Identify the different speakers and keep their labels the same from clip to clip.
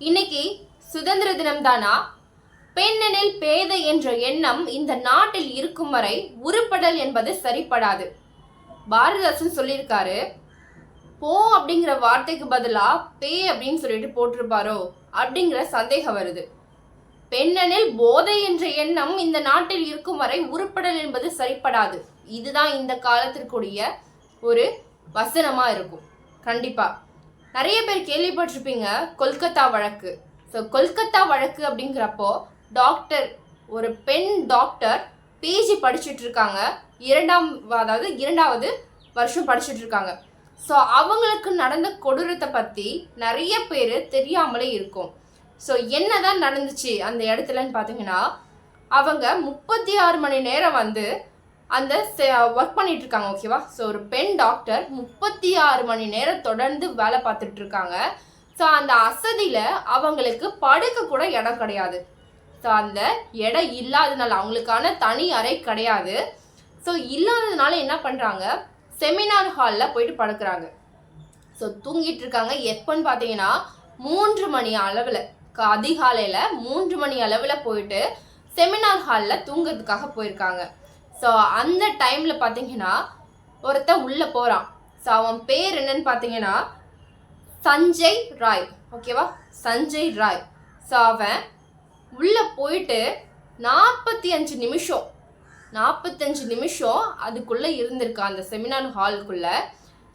Speaker 1: இன்னைக்கு சுதந்திர தினம் தானா பெண்ணெனில் பேதை என்ற எண்ணம் இந்த நாட்டில் இருக்கும் வரை உருப்படல் என்பது சரிப்படாது. பாரதிதாசன் சொல்லியிருக்காரு போ அப்படிங்கிற வார்த்தைக்கு பதிலா பே அப்படின்னு சொல்லிட்டு போட்டிருப்பாரோ அப்படிங்கிற சந்தேகம் வருது. பெண்ணெனில் போதை என்ற எண்ணம் இந்த நாட்டில் இருக்கும் வரை உருப்படல் என்பது சரிப்படாது. இதுதான் இந்த காலத்திற்குரிய ஒரு வசனமா இருக்கும். கண்டிப்பா. நிறைய பேர் கேள்விப்பட்டிருப்பீங்க கொல்கத்தா வழக்கு. ஸோ கொல்கத்தா வழக்கு அப்படிங்கிறப்போ டாக்டர் ஒரு பெண் டாக்டர் பிஜி படிச்சுட்டு இருக்காங்க இரண்டாம் அதாவது இரண்டாவது வருஷம் படிச்சுட்டு இருக்காங்க ஸோ அவங்களுக்கு நடந்த கொடூரத்தை பற்றி நிறைய பேர் தெரியாமலே இருக்கும். ஸோ என்ன தான் நடந்துச்சு அந்த இடத்துலன்னு பார்த்தீங்கன்னா அவங்க முப்பத்தி ஆறு மணி நேரம் வந்து அந்த ஒர்க் பண்ணிட்டு இருக்காங்க ஓகேவா ஸோ ஒரு பெண் டாக்டர் முப்பத்தி ஆறு மணி நேரம் தொடர்ந்து வேலை பார்த்துட்டு இருக்காங்க ஸோ அந்த அசதியில் அவங்களுக்கு படுக்க கூட இடம் கிடையாது. ஸோ அந்த இடம் இல்லாததுனால அவங்களுக்கான தனி அறை கிடையாது. ஸோ இல்லாததுனால என்ன பண்ணுறாங்க செமினார் ஹாலில் போயிட்டு படுக்கிறாங்க. ஸோ தூங்கிட்டு இருக்காங்க எப்போன்னு பார்த்தீங்கன்னா மூன்று மணி அளவில் அதிகாலையில் மூன்று மணி அளவில் போயிட்டு செமினார் ஹாலில் தூங்குறதுக்காக போயிருக்காங்க. ஸோ அந்த டைமில் பார்த்தீங்கன்னா ஒருத்தன் உள்ளே போகிறான் ஸோ அவன் பேர் என்னன்னு பார்த்தீங்கன்னா சஞ்சய் ராய். ஓகேவா சஞ்சய் ராய். ஸோ அவன் உள்ளே போயிட்டு நாற்பத்தி அஞ்சு நிமிஷம் நாற்பத்தஞ்சு நிமிஷம் அதுக்குள்ளே இருந்திருக்கான் அந்த செமினார் ஹாலுக்குள்ளே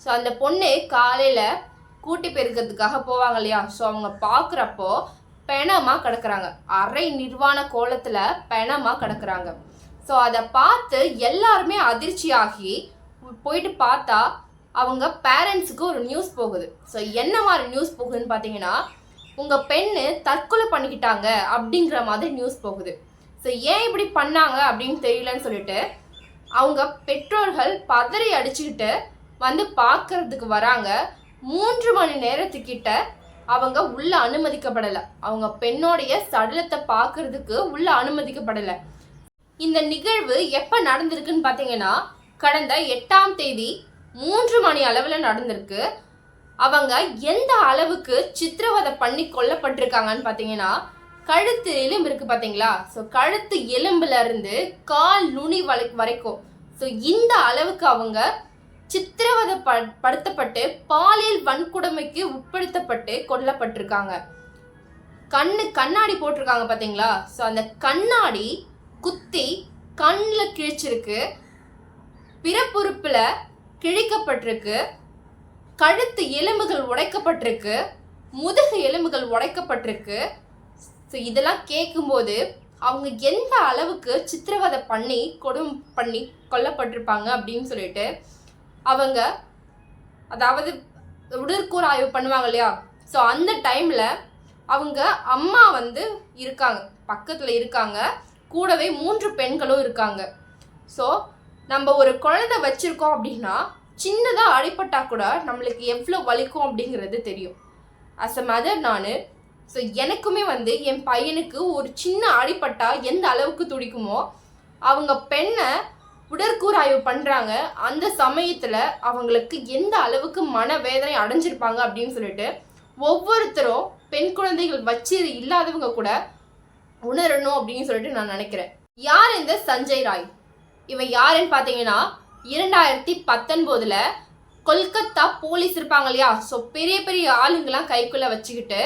Speaker 1: ஸோ அந்த பொண்ணு காலையில் கூட்டி பெருக்கிறதுக்காக போவாங்க இல்லையா? ஸோ அவங்க பார்க்குறப்போ பிணமாக கிடக்குறாங்க. அரை நிர்வாண கோலத்தில் பிணமாக கிடக்குறாங்க. ஸோ அதை பார்த்து எல்லாருமே அதிர்ச்சியாகி போயிட்டு பார்த்தா அவங்க பேரண்ட்ஸுக்கு ஒரு நியூஸ் போகுது. ஸோ என்ன மாதிரி நியூஸ் போகுதுன்னு பார்த்தீங்கன்னா உங்கள் பெண்ணு தற்கொலை பண்ணிக்கிட்டாங்க அப்படிங்கிற மாதிரி நியூஸ் போகுது. ஸோ ஏன் இப்படி பண்ணாங்க அப்படின்னு தெரியலன்னு சொல்லிட்டு அவங்க பெற்றோர்கள் பதறி அடிச்சுக்கிட்டு வந்து பார்க்கறதுக்கு வராங்க. மூன்று மணி நேரத்துக்கிட்ட அவங்க உள்ள அனுமதிக்கப்படலை. அவங்க பெண்ணோடைய சடலத்தை பார்க்கறதுக்கு உள்ள அனுமதிக்கப்படலை. இந்த நிகழ்வு எப்போ நடந்திருக்குன்னு பார்த்தீங்கன்னா கடந்த எட்டாம் தேதி மூன்று மணி அளவில் நடந்திருக்கு. அவங்க எந்த அளவுக்கு சித்திரவதை பண்ணி கொல்லப்பட்டிருக்காங்கன்னு பார்த்தீங்கன்னா கழுத்து எலும்பு இருக்கு பார்த்தீங்களா ஸோ கழுத்து எலும்புலேருந்து கால் நுனி வரை வரைக்கும். ஸோ இந்த அளவுக்கு அவங்க சித்திரவதை ப படுத்தப்பட்டு பாலியல் வன்கொடுமைக்கு உட்படுத்தப்பட்டு கொல்லப்பட்டிருக்காங்க. கண்ணு கண்ணாடி போட்டிருக்காங்க பார்த்தீங்களா ஸோ அந்த கண்ணாடி குத்தி கண்ணில் கிழிச்சிருக்கு. பிறப்புறுப்பில் கிழிக்கப்பட்டிருக்கு. கழுத்து எலும்புகள் உடைக்கப்பட்டிருக்கு. முதுகு எலும்புகள் உடைக்கப்பட்டிருக்கு. ஸோ இதெல்லாம் கேட்கும்போது அவங்க எந்த அளவுக்கு சித்திரவதை பண்ணி கொடும் பண்ணி கொல்லப்பட்டிருப்பாங்க அப்படின்னு சொல்லிட்டு அவங்க அதாவது உடற்கூறு ஆய்வு பண்ணுவாங்க இல்லையா? ஸோ அந்த டைமில் அவங்க அம்மா வந்து இருக்காங்க பக்கத்தில் இருக்காங்க. கூடவே மூன்று பெண்களும் இருக்காங்க. ஸோ நம்ம ஒரு குழந்தை வச்சுருக்கோம் அப்படின்னா சின்னதாக அடிப்பட்டால் கூட நம்மளுக்கு எவ்வளோ வலிக்கும் அப்படிங்கிறது தெரியும். அஸ் அ மதர் நான் ஸோ எனக்குமே வந்து என் பையனுக்கு ஒரு சின்ன அடிப்பட்டால் எந்த அளவுக்கு துடிக்குமோ அவங்க பெண்ணை உடற்கூறாய்வு பண்ணுறாங்க அந்த சமயத்தில் அவங்களுக்கு எந்த அளவுக்கு மனவேதனை அடைஞ்சிருப்பாங்க அப்படின்னு சொல்லிட்டு ஒவ்வொருத்தரும் பெண் குழந்தைகள் வச்சு இல்லாதவங்க கூட உணரணும் அப்படின்னு சொல்லிட்டு நான் நினைக்கிறேன். யார் இந்த சஞ்சய் ராய்? இவன் யாருன்னு பார்த்தீங்கன்னா இரண்டாயிரத்தி பத்தொன்பதுல கொல்கத்தா போலீஸ் இருப்பாங்க இல்லையா? ஸோ பெரிய பெரிய ஆளுங்கெல்லாம் கைக்குள்ள வச்சுக்கிட்டு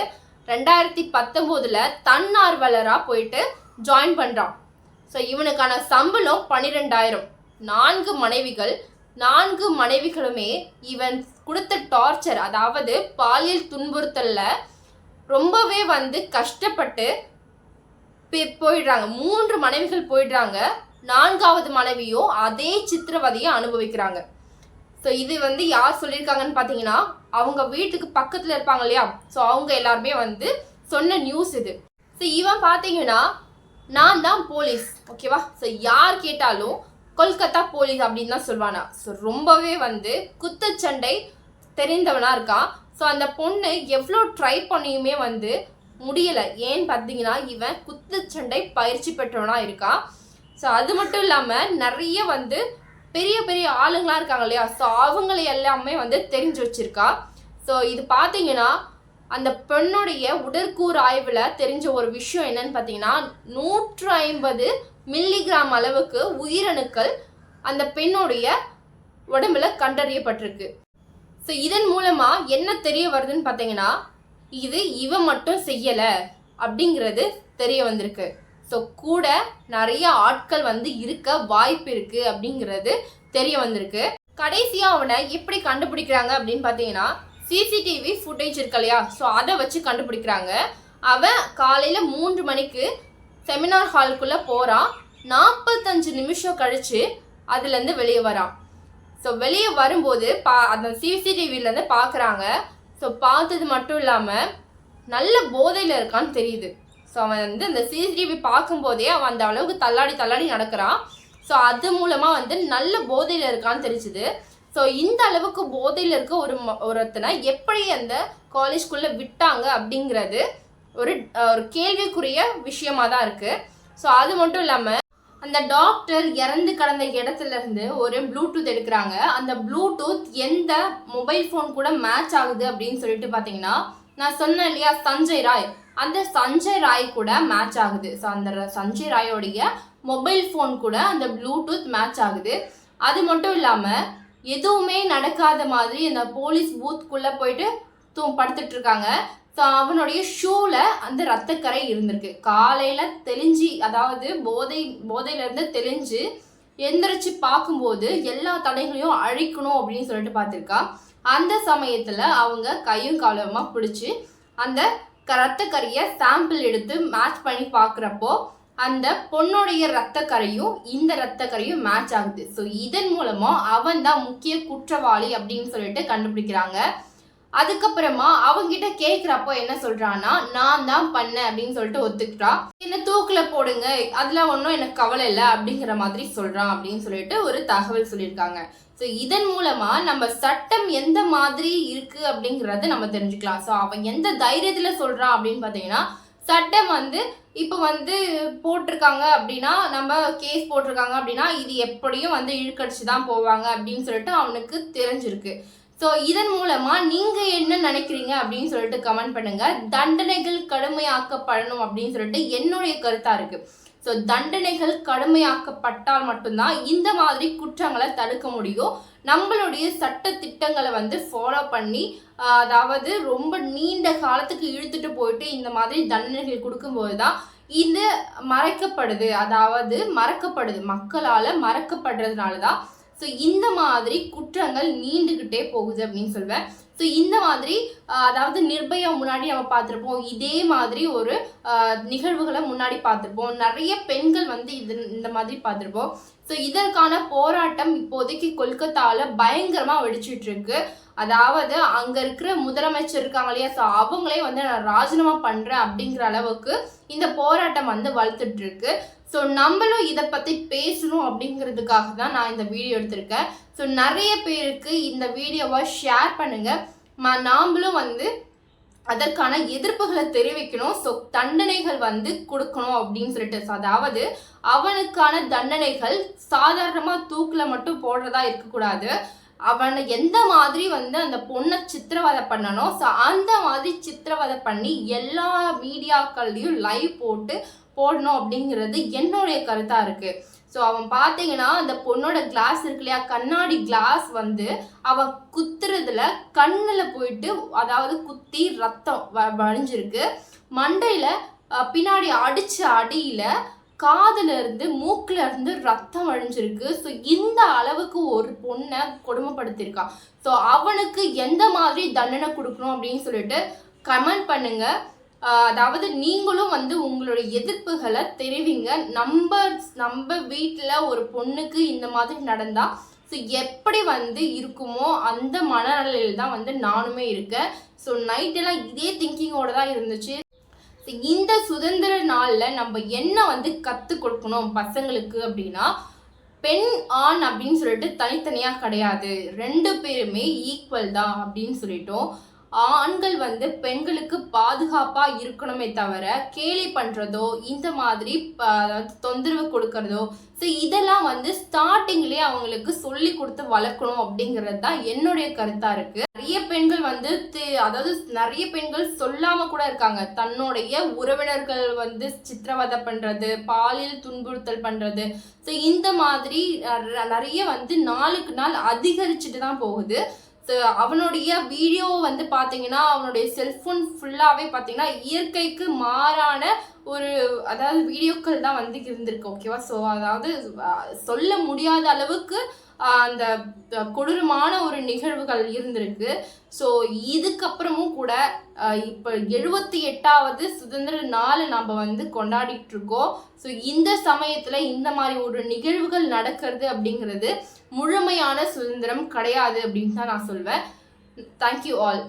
Speaker 1: ரெண்டாயிரத்தி பத்தொம்போதில் தன்னார்வலராக போயிட்டு ஜாயின் பண்ணுறான் ஸோ இவனுக்கான சம்பளம் பன்னிரெண்டாயிரம். நான்கு மனைவிகள் நான்கு மனைவிகளுமே இவன் கொடுத்த டார்ச்சர் அதாவது பாலியல் துன்புறுத்தலில் ரொம்பவே வந்து கஷ்டப்பட்டு பி- போயிடுறாங்க. மூன்று மனைவிகள் போயிடுறாங்க. நான்காவது மனைவியும் அதே சித்திரவதையை அனுபவிக்கிறாங்க. ஸோ இது வந்து யார் சொல்லியிருக்காங்கன்னு பார்த்தீங்கன்னா அவங்க வீட்டுக்கு பக்கத்தில் இருப்பாங்க இல்லையா? ஸோ அவங்க எல்லாருமே வந்து சொன்ன நியூஸ் இது. ஸோ இவன் பார்த்தீங்கன்னா நான் தான் போலீஸ் ஓகேவா ஸோ யார் கேட்டாலும் கொல்கத்தா போலீஸ் அப்படின்னு தான் சொல்லுவானா ஸோ ரொம்பவே வந்து குத்துச்சண்டை தெரிந்தவனாக இருக்கான் ஸோ அந்த பொண்ணு எவ்வளோ ட்ரை பண்ணியுமே வந்து முடியலை. ஏன்னு பார்த்தீங்கன்னா இவன் குத்துச்சண்டை பயிற்சி பெற்றவனா இருக்கான் ஸோ அது மட்டும் இல்லாமல் நிறைய வந்து பெரிய பெரிய ஆளுங்களாம் இருக்காங்க இல்லையா? ஸோ அவங்களை எல்லாமே வந்து தெரிஞ்சு வச்சிருக்கா. ஸோ இது பார்த்தீங்கன்னா அந்த பெண்ணுடைய உடற்கூறு ஆய்வில் தெரிஞ்ச ஒரு விஷயம் என்னன்னு பார்த்தீங்கன்னா நூற்று ஐம்பது மில்லிகிராம் அளவுக்கு உயிரணுக்கள் அந்த பெண்ணுடைய உடம்புல கண்டறியப்பட்டிருக்கு. ஸோ இதன் மூலமாக என்ன தெரிய வருதுன்னு பார்த்தீங்கன்னா இது இவ மட்டும் செய்யலை அப்படிங்கிறது தெரிய வந்திருக்கு. ஸோ கூட நிறைய ஆட்கள் வந்து இருக்க வாய்ப்பு இருக்கு அப்படிங்கிறது தெரிய வந்திருக்கு. கடைசியாக அவனை எப்படி கண்டுபிடிக்கிறாங்க அப்படின்னு பார்த்தீங்கன்னா சிசிடிவி ஃபுட்டேஜ் இருக்கு இல்லையா? ஸோ அதை வச்சு கண்டுபிடிக்கிறாங்க. அவன் காலையில் மூன்று மணிக்கு செமினார் ஹாலுக்குள்ளே போகிறான் நாற்பத்தஞ்சு நிமிஷம் கழித்து அதுலேருந்து வெளியே வரான் ஸோ வெளியே வரும்போது பா அந்த சிசிடிவிலேருந்து பார்க்குறாங்க ஸோ பார்த்தது மட்டும் இல்லாமல் நல்ல போதையில் இருக்கான்னு தெரியுது. ஸோ அவன் வந்து அந்த சிசிடிவி பார்க்கும்போதே அவன் அந்த அளவுக்கு தள்ளாடி தள்ளாடி நடக்கிறான். ஸோ அது மூலமாக வந்து நல்ல போதையில் இருக்கான்னு தெரிஞ்சுது. ஸோ இந்த அளவுக்கு போதையில் இருக்க ஒரு ம- ஒருத்தனை எப்படி அந்த காலேஜ்குள்ளே விட்டாங்க அப்படிங்கிறது ஒரு ஒரு கேள்விக்குரிய விஷயமா தான் இருக்குது ஸோ அது மட்டும் இல்லாமல் அந்த டாக்டர் இறந்து கடந்த இடத்துல இருந்து ஒரு ப்ளூடூத் எடுக்கிறாங்க. அந்த ப்ளூடூத் எந்த மொபைல் ஃபோன் கூட மேட்ச் ஆகுது அப்படின்னு சொல்லிட்டு பார்த்தீங்கன்னா நான் சொன்னேன் இல்லையா சஞ்சய் ராய். அந்த சஞ்சய் ராய் கூட மேட்ச் ஆகுது. ஸோ அந்த சஞ்சய் ராயோடைய மொபைல் ஃபோன் கூட அந்த ப்ளூடூத் மேட்ச் ஆகுது. அது மட்டும் இல்லாமல் எதுவுமே நடக்காத மாதிரி அந்த போலீஸ் பூத்துக்குள்ளே போயிட்டு தூ படுத்துட்டு இருக்காங்க. ஸோ அவனுடைய ஷூவில் அந்த ரத்தக்கரை இருந்திருக்கு. காலையில் தெளிஞ்சு அதாவது போதை போதையிலேருந்து தெளிஞ்சு எந்திரிச்சு பார்க்கும்போது எல்லா தடைகளையும் அழிக்கணும் அப்படின்னு சொல்லிட்டு பார்த்துருக்கா. அந்த சமயத்தில் அவங்க கையும் காலமாக பிடிச்சி அந்த க- ரத்தக்கரையை சாம்பிள் எடுத்து மேட்ச் பண்ணி பார்க்குறப்போ அந்த பொண்ணுடைய ரத்தக்கரையும் இந்த ரத்தக்கரையும் மேட்ச் ஆகுது. ஸோ இதன் மூலமாக அவன் தான் முக்கிய குற்றவாளி அப்படின்னு சொல்லிட்டு கண்டுபிடிக்கிறாங்க. அதுக்கப்புறமா அவங்கிட்ட கேக்குறப்போ என்ன சொல்றான்னா நான் தான் பண்ணேன் அப்படின்னு சொல்லிட்டு ஒத்துக்கிட்டான் என்ன தூக்குல போடுங்க. அதெல்லாம் ஒன்றும் எனக்கு கவலை இல்லை அப்படிங்கிற மாதிரி சொல்றான் அப்படின்னு சொல்லிட்டு ஒரு தகவல் சொல்லியிருக்காங்க. ஸோ இதன் மூலமா நம்ம சட்டம் எந்த மாதிரி இருக்கு அப்படிங்கிறத நம்ம தெரிஞ்சுக்கலாம். ஸோ அவன் எந்த தைரியத்துல சொல்றான் அப்படின்னு பார்த்தீங்கன்னா சட்டம் வந்து இப்போ வந்து போட்டிருக்காங்க அப்படின்னா நம்ம கேஸ் போட்டிருக்காங்க அப்படின்னா இது எப்படியும் வந்து இழுக்கடிச்சு தான் போவாங்க அப்படின்னு சொல்லிட்டு அவனுக்கு தெரிஞ்சிருக்கு. ஸோ இதன் மூலமா நீங்க என்ன நினைக்கிறீங்க அப்படின்னு சொல்லிட்டு கமெண்ட் பண்ணுங்க. தண்டனைகள் கடுமையாக்கப்படணும் அப்படின்னு சொல்லிட்டு என்னுடைய கருத்தா இருக்கு. ஸோ தண்டனைகள் கடுமையாக்கப்பட்டால் மட்டும்தான் இந்த மாதிரி குற்றங்களை தடுக்க முடியும். நம்மளுடைய சட்ட திட்டங்களை வந்து ஃபாலோ பண்ணி அதாவது ரொம்ப நீண்ட காலத்துக்கு இழுத்துட்டு போயிட்டு இந்த மாதிரி தண்டனைகள் கொடுக்கும்போது தான் இது மறைக்கப்படுது. அதாவது மறக்கப்படுது. மக்களால் மறக்கப்படுறதுனால தான் ஸோ இந்த மாதிரி குற்றங்கள் நீண்டுக்கிட்டே போகுது அப்படின்னு சொல்வேன். ஸோ இந்த மாதிரி அதாவது நிர்பயா முன்னாடி நம்ம பார்த்துருப்போம். இதே மாதிரி ஒரு நிகழ்வுகளை முன்னாடி பார்த்துருப்போம். நிறைய பெண்கள் வந்து இது இந்த மாதிரி பார்த்துருப்போம். ஸோ இதற்கான போராட்டம் இப்போதைக்கு கொல்கத்தாவில் பயங்கரமாக வெடிச்சிட்டு இருக்கு அதாவது அங்கே இருக்கிற முதலமைச்சர் இருக்காங்க இல்லையா? ஸோ அவங்களே வந்து நான் ராஜினாமா பண்ணுறேன் அப்படிங்கிற அளவுக்கு இந்த போராட்டம் வந்து வளர்த்துட்டு இருக்கு ஸோ நம்மளும் இதை பற்றி பேசணும் அப்படிங்கிறதுக்காக தான் நான் இந்த வீடியோ எடுத்திருக்கேன். ஸோ நிறைய பேருக்கு இந்த வீடியோவை ஷேர் பண்ணுங்கள் ம நாமளும் வந்து அதற்கான எதிர்ப்புகளை தெரிவிக்கணும். ஸோ தண்டனைகள் வந்து கொடுக்கணும் அப்படின்னு சொல்லிட்டு. அதாவது அவனுக்கான தண்டனைகள் சாதாரணமாக தூக்கில் மட்டும் போடுறதா இருக்கக்கூடாது. அவனை எந்த மாதிரி வந்து அந்த பொண்ணை சித்திரவதை பண்ணணும் ஸோ அந்த மாதிரி சித்திரவதை பண்ணி எல்லா மீடியாக்கள்லையும் லைவ் போட்டு போடணும் அப்படிங்கிறது என்னுடைய கருத்தாக இருக்குது ஸோ அவன் பார்த்தீங்கன்னா அந்த பொண்ணோட கிளாஸ் இருக்கு இல்லையா? கண்ணாடி கிளாஸ் வந்து அவன் குத்துறதுல கண்ணில் போயிட்டு அதாவது குத்தி ரத்தம் வ- வழிஞ்சிருக்கு. மண்டையில் பின்னாடி அடித்த அடியில் காதுல இருந்து மூக்குல இருந்து ரத்தம் வழிஞ்சிருக்கு. ஸோ இந்த அளவுக்கு ஒரு பொண்ணை கொடுமைப்படுத்தியிருக்கான் ஸோ அவனுக்கு எந்த மாதிரி தண்டனை கொடுக்கணும் அப்படின்னு சொல்லிட்டு கமெண்ட் பண்ணுங்க. அதாவது நீங்களும் வந்து உங்களுடைய எதிர்ப்புகளை தெரிவிங்க. நம்ம நம்ம வீட்டில் ஒரு பொண்ணுக்கு இந்த மாதிரி நடந்தால் ஸோ எப்படி வந்து இருக்குமோ அந்த மனநிலையில் தான் வந்து நானுமே இருக்கேன். ஸோ நைட்டெல்லாம் இதே திங்கிங்கோட தான் இருந்துச்சு. இந்த சுதந்திர நாளில் நம்ம என்ன வந்து கற்றுக் கொடுக்கணும் பசங்களுக்கு அப்படின்னா பெண் ஆண் அப்படின்னு சொல்லிட்டு தனித்தனியாக கிடையாது. ரெண்டு பேருமே ஈக்குவல் தான் அப்படின்னு சொல்லிட்டோம். ஆண்கள் வந்து பெண்களுக்கு பாதுகாப்பா இருக்கணுமே தவிர கேலி பண்றதோ இந்த மாதிரி அதாவது தொந்தரவு கொடுக்கறதோ ஸோ இதெல்லாம் வந்து ஸ்டார்டிங்லேயே அவங்களுக்கு சொல்லி கொடுத்து வளர்க்கணும் அப்படிங்கிறது தான் என்னுடைய கருத்தா இருக்கு. நிறைய பெண்கள் வந்து அதாவது நிறைய பெண்கள் சொல்லாம கூட இருக்காங்க. தன்னுடைய உறவினர்கள் வந்து சித்திரவதை பண்றது பாலியல் துன்புறுத்தல் பண்றது ஸோ இந்த மாதிரி நிறைய வந்து நாளுக்கு நாள் அதிகரிச்சுட்டு தான் போகுது. ஸோ அவனுடைய வீடியோ வந்து பார்த்தீங்கன்னா அவனுடைய செல்ஃபோன் ஃபுல்லாகவே பார்த்தீங்கன்னா இயற்கைக்கு மாறான ஒரு அதாவது வீடியோக்கள் தான் வந்து இருந்திருக்கு ஓகேவா ஸோ அதாவது சொல்ல முடியாத அளவுக்கு அந்த கொடூரமான ஒரு நிகழ்வுகள் இருந்திருக்கு. ஸோ இதுக்கப்புறமும் கூட இப்போ எழுபத்தி எட்டாவது சுதந்திர நாளை நம்ம வந்து கொண்டாடிட்டு இருக்கோம். ஸோ இந்த சமயத்தில் இந்த மாதிரி ஒரு நிகழ்வுகள் நடக்கிறது அப்படிங்கிறது முழுமையான சுதந்திரம் கிடையாது அப்படின்னு தான் நான் சொல்வேன். Thank you all